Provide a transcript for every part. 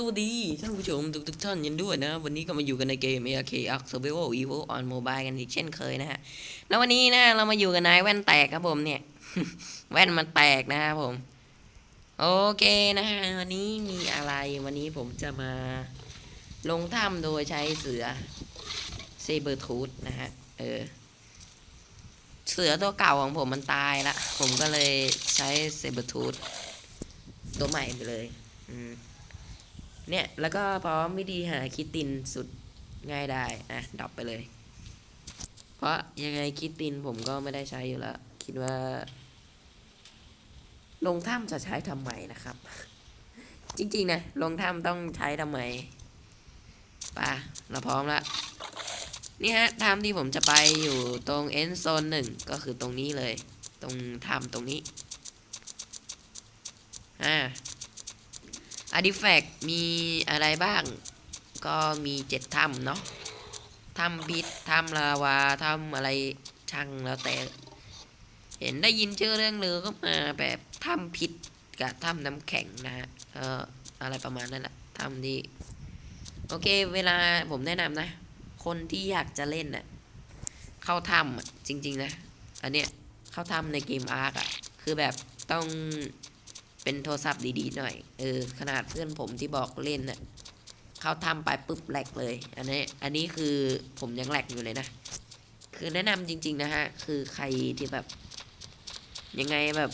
สวัสดีท่านผู้ชมทุกทุกๆท่านยันด้วยนะ วันนี้ก็มาอยู่กันในเกม ARK Ark Survival Evo on Mobile กันอีกเช่นเคยนะฮะแล้ววันนี้นะเรามาอยู่กับนายแว่นแตกครับผมเนี่ย แว่นมันแตกนะครับผม โอเคนะฮะวันนี้มีอะไรวันนี้ผมจะมาลงถ้ำโดยใช้เสือเซเบอร์ทูธนะฮะเออเสือตัวเก่าของผมมันตายละผมก็เลยใช้เซเบอร์ทูธตัวใหม่ไปเลย อืม เนี่ย แล้วก็พร้อมวิธีหาคิตินสุดง่ายได้ อะดรอปไปเลย เพราะยังไงคิตินผมก็ไม่ได้ใช้อยู่แล้ว คิดว่า ลงถ้ำจะใช้ทำไมนะครับ จริงๆนะ ลงถ้ำต้องใช้ทำไมป่ะเราพร้อมแล้วนี่ฮะถ้ำที่ผมจะไปอยู่ตรงเอ็นโซนหนึ่งก็คือตรงนี้เลย ตรงถ้ำตรงนี้ อ่า อาร์ติแฟกต์มีอะไรบ้าง ก็มีเจ็ดถ้ำเนาะถ้ำพิษถ้ำลาวาถ้ำอะไรช่างแล้วแต่ เห็นได้ยินชื่อเรื่องเลือก็มาแบบถ้ำพิษกับถ้ำน้ำแข็งนะฮะเอออะไรประมาณนั้นแหละถ้ำที่โอเค เวลาผมแนะนำนะ คนที่อยากจะเล่นน่ะเข้าถ้ำจริง ๆ นะ อันเนี้ยเข้าถ้ำในเกมอาร์กอะคือแบบต้อง เป็นโทรศัพท์ดีๆหน่อย เออ ขนาดเพื่อนผมที่บอกเล่นน่ะเขาทำไปปุ๊บแหลกเลย อันนี้ อันนี้คือผมยังแหลกอยู่เลยนะ คือแนะนำจริง ๆ นะฮะ คือใครที่แบบ ยังไงแบบ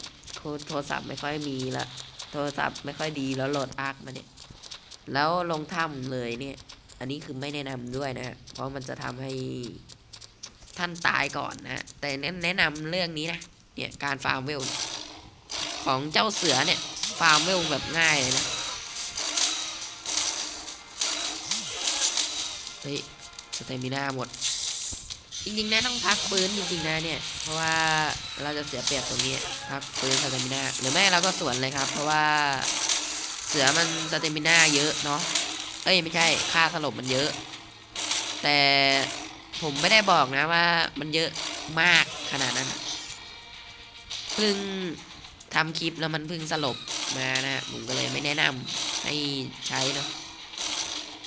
โทรศัพท์ไม่ค่อยมีละ โทรศัพท์ไม่ค่อยดีแล้วโหลดอาร์คมาเนี่ย แล้วลงถ้ำเลยเนี่ย อันนี้คือไม่แนะนำด้วยนะฮะเพราะมันจะทำให้ท่านตายก่อนนะ แต่แนะแนะนำเรื่องนี้นะ เนี่ยการฟาร์มเวล ของเจ้าเสือเนี่ย ฟาร์มเวลแบบง่ายเลยนะ เฮ้ย สเตมิน่าหมด จริงๆนะต้องพักฟื้นจริงๆนะเนี่ย เพราะว่าเราจะเสียเปรียบตรงนี้ พักฟื้นสเตมิน่าหรือไม่เราก็สวนเลยครับ เพราะว่าเสือมันสเตมิน่าเยอะเนาะ เอ้ยไม่ใช่ ค่าสลบมันเยอะ แต่ผมไม่ได้บอกนะว่ามันเยอะมากขนาดนั้นเพิ่ง ทำคลิปแล้วมันเพิ่งสลบมานะผมก็เลยไม่แนะนำให้ใช้เนาะ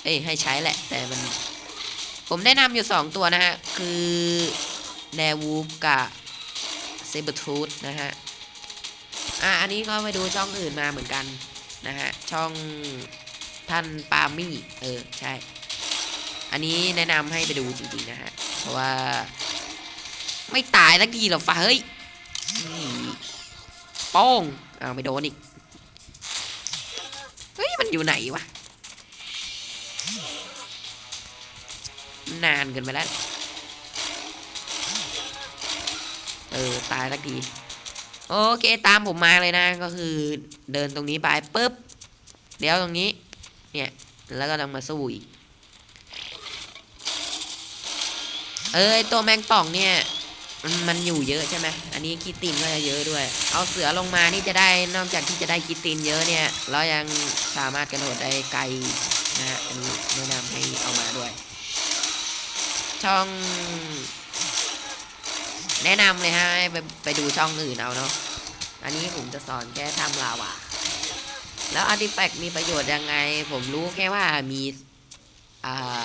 เอ้ยให้ใช้แหละ แต่มัน ผมแนะนำอยู่สองตัวนะฮะ คือแดวูฟกับเซเบอร์ทูธนะฮะ อะอันนี้ก็ไปดูช่องอื่นมาเหมือนกันนะฮะ ช่องท่านปามี่ เออ ใช่ อันนี้แนะนำให้ไปดูจริงๆนะฮะ เพราะว่า ไม่ตายสักทีหรอกฟ้าเฮ้ย ป้งเอาไม่โดนอีก เฮ้ย มันอยู่ไหนวะ นานเกินไปแล้ว เออ ตายสักที โอเค ตามผมมาเลยนะ ก็คือเดินตรงนี้ไปปุ๊บ เดี๋ยวตรงนี้ เนี่ย แล้วก็ต้องมาสู้อีก เอ้ย ตัวแมงป่องเนี่ย มันมันอยู่เยอะใช่ไหมอันนี้คิตินก็จะเยอะด้วย เอาเสือลงมานี่จะได้นอกจากที่จะได้คิตินเยอะเนี่ย เรายังสามารถกระโดดได้ไกลนะฮะอันนี้แนะนำให้เอามาด้วย ช่อง แนะนำเลยฮะไปไปดูช่องอื่นเอาเนาะอันนี้ผมจะสอนแค่ทำลาวาแล้วอาร์ติแฟกต์มีประโยชน์ยังไง ผมรู้แค่ว่ามีอ่า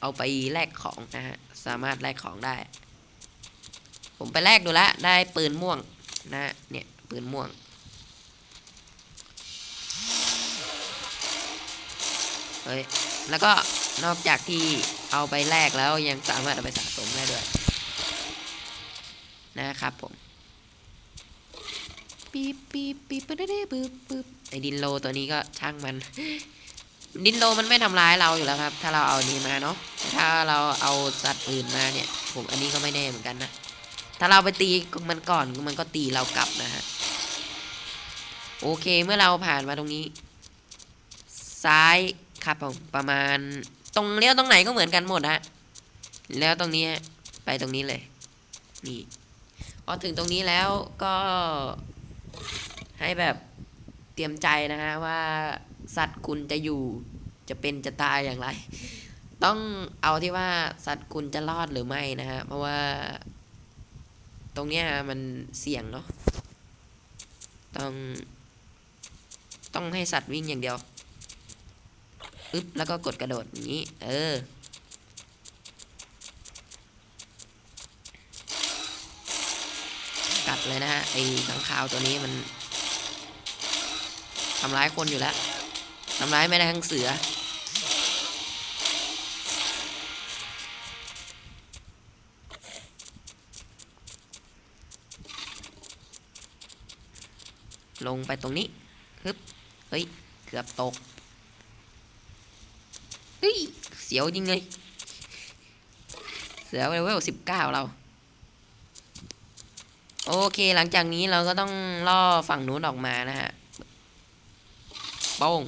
เอาไปแลกของนะฮะสามารถแลกของได้ ผมไปแลกดูแล้วได้ปืนม่วงนะเนี่ยปืนม่วง เฮ้ย แล้วก็นอกจากที่เอาไปแลกแล้วยังสามารถเอาไปสะสมได้ด้วย นะครับผมปีปีปีปึ๊บปึ๊บปึ๊บปึ๊บไอ้ดินโลตัวนี้ก็ช่างมัน ดินโลมันไม่ทำร้ายเราอยู่แล้วครับ ถ้าเราเอานี้มาเนาะถ้าเราเอาสัตว์อื่นมาเนี่ย ผมอันนี้ก็ไม่แน่เหมือนกันนะ ถ้าเราไปตีมันก่อนมันก็ตีเรากลับนะฮะ โอเคเมื่อเราผ่านมาตรงนี้ ซ้ายครับผมประมาณ ตรงเลี้ยวตรงไหนก็เหมือนกันหมดฮะ แล้วตรงนี้ไปตรงนี้เลย นี่พอถึงตรงนี้แล้วก็ให้แบบเตรียมใจนะฮะว่าสัตว์คุณจะอยู่จะเป็นจะตายอย่างไร ต้องเอาที่ว่าสัตว์คุณจะรอดหรือไม่นะฮะเพราะว่า ตรงเนี้ยมันเสี่ยงเนาะต้อง ต้องให้สัตว์วิ่งอย่างเดียวอึ๊บแล้วก็กดกระโดดอย่างนี้ เออ กัดเลยนะฮะไอ้ขังคาวตัวนี้มันทำร้ายคนอยู่แล้วทำร้ายไม่ได้ทั้งเสือ ลงไปตรงนี้ฮึบเฮ้ย เกือบตก เฮ้ย เสียวจริงเลย เสือเลเวลสิบเก้าเรา โอเคหลังจากนี้เราก็ต้องล่อฝั่งนู้นออกมานะฮะโป้ง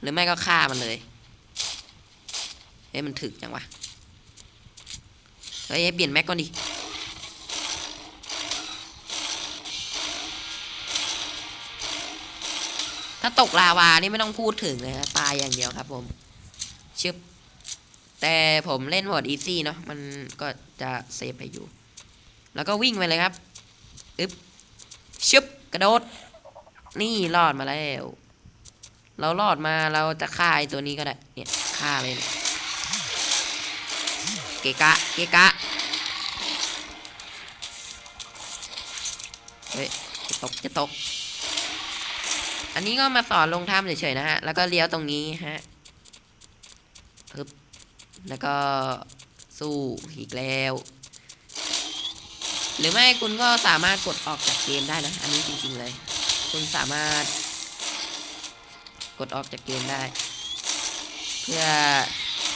หรือไม่ก็ฆ่ามันเลย เฮ้ยมันถึกจังวะ เฮ้ยเปลี่ยนแม็กก่อนดิ ถ้าตกลาวานี่ไม่ต้องพูดถึงเลยนะตายอย่างเดียวครับผมชึบแต่ผมเล่นโหมดอีซี่เนาะมันก็จะเซฟไปอยู่ แล้วก็วิ่งไปเลยครับอึ๊บชึบกระโดด นี่รอดมาแล้ว เรารอดมาเราจะฆ่าไอ้ตัวนี้ก็ได้ เนี่ยฆ่าเลยเนี่ยเกกะ เกกะ เฮ้ย จะตก จะตก อันนี้ก็มาสอนลงถ้ำเฉยๆนะฮะ แล้วก็เลี้ยวตรงนี้ฮะปึ๊บแล้วก็สู้อีกแล้ว หรือไม่คุณก็สามารถกดออกจากเกมได้นะ อันนี้จริงๆเลย คุณสามารถ กดออกจากเกมได้ เพื่อ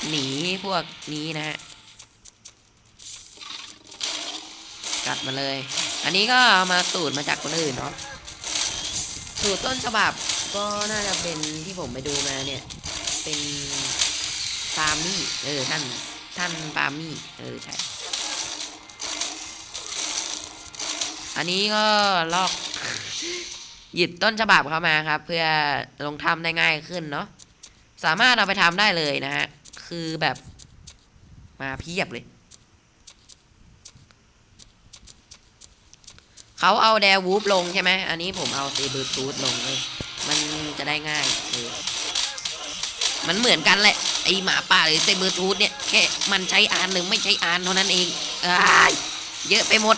หนีพวกนี้นะฮะ กัดมาเลย อันนี้ก็เอามาสูตรมาจากคนอื่นเนาะ สูตรต้นฉบับก็น่าจะเป็นที่ผมไปดูมาเนี่ย เป็นปาล์มมี่เออท่านท่านปาล์มมี่เออใช่ อันนี้ก็ลอก หยิบต้นฉบับเข้ามาครับ เพื่อลงทำได้ง่ายขึ้นเนาะสามารถเอาไปทำได้เลยนะฮะ คือแบบมาเพียบเลย เขาเอาแดวูฟลงใช่ไหม อันนี้ผมเอาซีบูทูธลงเลย มันจะได้ง่ายเออมันเหมือนกันแหละ ไอหมาป่าหรือเซเบอร์ทูธเนี่ย แค่มันใช้อานหรือไม่ใช้อานเท่านั้นเองอเยอะไปหมด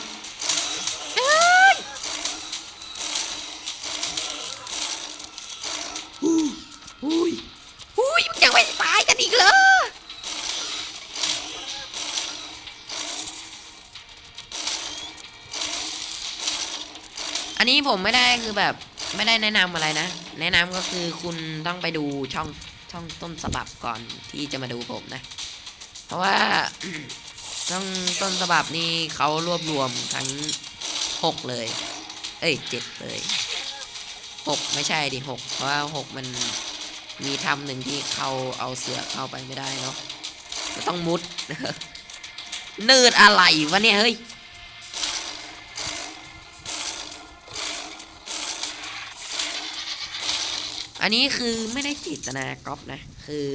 นนี้ผมไม่ได้คือแบบไม่ได้แนะนำอะไรนะ แนะนำก็คือคุณต้องไปดูช่องช่องต้นฉบับก่อนที่จะมาดูผมนะ เพราะว่าช่องต้นฉบับนี่เขารวบรวมทั้งหกเลย เอ้ยเจ็ดเลยหกไม่ใช่ดิหกเพราะว่าหกมันมีทำหนึ่งที่เขาเอาเสือเข้าไปไม่ได้เนาะต้องมุดเนิร์ดอะไรวะเนี่ยเฮ้ย อันนี้คือไม่ได้จิตนาก๊อปนะ คือ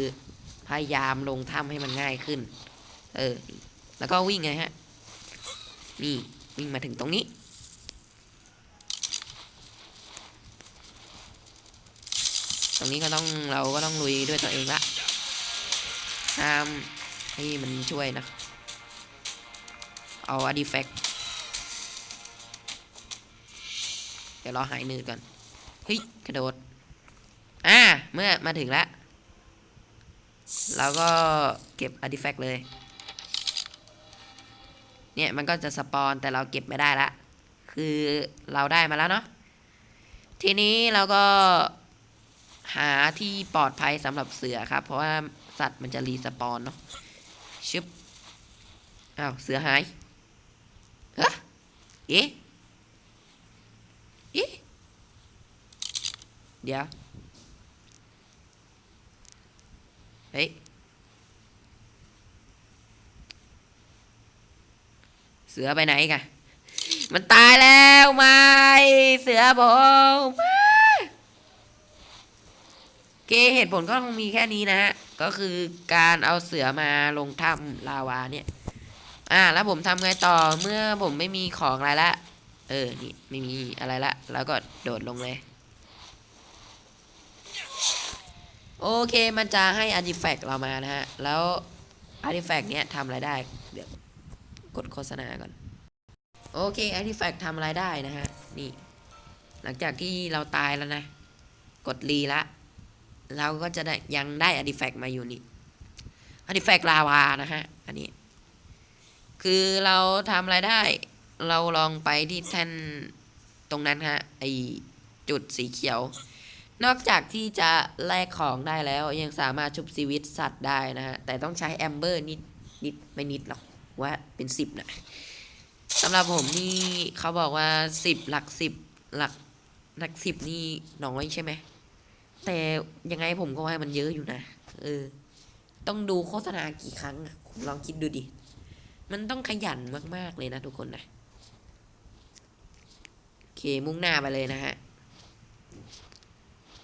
พยายามลงถ้ำให้มันง่ายขึ้น เออ แล้วก็วิ่งไงฮะ นี่วิ่งมาถึงตรงนี้ ตรงนี้ก็ต้องเราก็ต้องลุยด้วยตัวเองละห้ามให้มันช่วยนะ เอาอดีแฟกเดี๋ยวรอหายเหนื่อยก่อน เฮ้ย กระโดด อ่าเมื่อมาถึงแล้วเราก็เก็บ artifact เลย เนี่ยมันก็จะสปอนแต่เราเก็บไม่ได้ละ คือเราได้มาแล้วเนาะ ทีนี้เราก็หาที่ปลอดภัยสำหรับเสือครับ เพราะว่าสัตว์มันจะรีสปอนเนาะ ชึบ อ้าว เสือหายฮะเอ๊ะเอ๊ะเดี๋ยว เฮ้ยเสือไปไหนกันมันตายแล้วไม่เสือผมเคเหตุผลก็คงมีแค่นี้นะฮะ ก็คือการเอาเสือมาลงถ้ำลาวาเนี่ย อ่า แล้วผมทำไงต่อเมื่อผมไม่มีของอะไรละ เออ นี่ ไม่มีอะไรละ แล้วก็โดดลงเลย โอเคมันจะให้ artifact เรามานะฮะ แล้ว artifact เนี้ยทำอะไรได้ เดี๋ยวกดโฆษณาก่อน โอเค artifact ทำอะไรได้นะฮะ นี่ หลังจากที่เราตายแล้วนะ กดรีละ เราก็จะได้ยังได้ artifact มาอยู่นี่ artifact ลาวานะฮะ อันนี้ คือเราทำอะไรได้ เราลองไปที่แท่นตรงนั้นฮะ ไอจุดสีเขียว นอกจากที่จะแลกของได้แล้วยังสามารถชุบชีวิตสัตว์ได้นะฮะ แต่ต้องใช้แอมเบอร์นิดนิดไม่นิดหรอกว่าเป็นสิบนะสำหรับผมนี่เขาบอกว่าสิบหลักสิบหลักหลักสิบนี่น้อยใช่ไหม แต่ยังไงผมก็ว่ามันเยอะอยู่นะเออ ต้องดูโฆษณากี่ครั้งคุณลองคิดดูดิ มันต้องขยันมาก ๆ เลยนะทุกคนนะ โอเคมุ่งหน้าไปเลยนะฮะ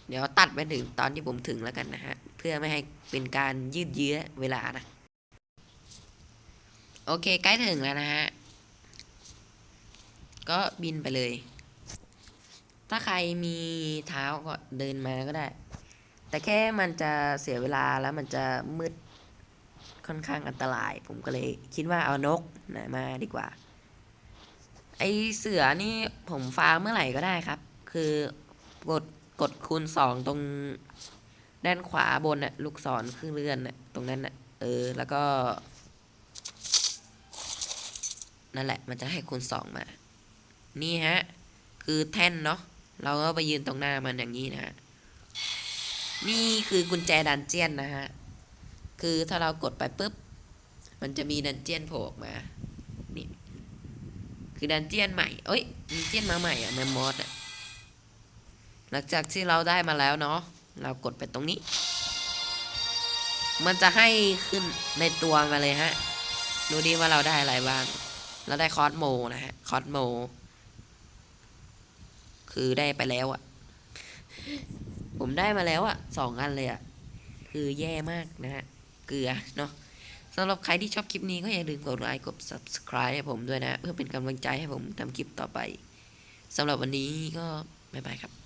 เดี๋ยวตัดไปถึงตอนที่ผมถึงแล้วกันนะฮะ เพื่อไม่ให้เป็นการยืดเยื้อเวลานะ โอเคใกล้ถึงแล้วนะฮะ ก็บินไปเลย ถ้าใครมีเท้าก็เดินมาก็ได้ แต่แค่มันจะเสียเวลาแล้วมันจะมืดค่อนข้างอันตราย ผมก็เลยคิดว่าเอานกนะมาดีกว่า ไอเสือนี่ผมฟาร์มเมื่อไหร่ก็ได้ครับ คือกด กดคูณสองตรงด้านขวาบนน่ะลูกศรครึ่งเลื่อนน่ะตรงนั้นน่ะเออ แล้วก็ นั่นแหละ มันจะให้คูณสองมา นี่ฮะ คือแท่นเนาะเราก็ไปยืนตรงหน้ามันอย่างนี้นะฮะนี่คือกุญแจดันเจียนนะฮะ คือถ้าเรากดไปปุ๊บ มันจะมีดันเจียนโผล่ออกมา นี่ คือดันเจียนใหม่ เอ้ย ดันเจียนมาใหม่อะแมมมอสอะ หลังจากที่เราได้มาแล้วเนาะเรากดไปตรงนี้ มันจะให้ขึ้นในตัวมาเลยฮะดูดิว่าเราได้อะไรบ้าง เราได้คอสโมนะฮะคอสโม คือได้ไปแล้วอะผมได้มาแล้วอะสองอันเลยอะคือแย่มากนะฮะเกลือเนาะสำหรับใครที่ชอบคลิปนี้ก็อย่าลืมกดไลค์กด subscribe ให้ผมด้วยนะ เพื่อเป็นกำลังใจให้ผมทำคลิปต่อไปสำหรับวันนี้ก็บ๊ายบายครับ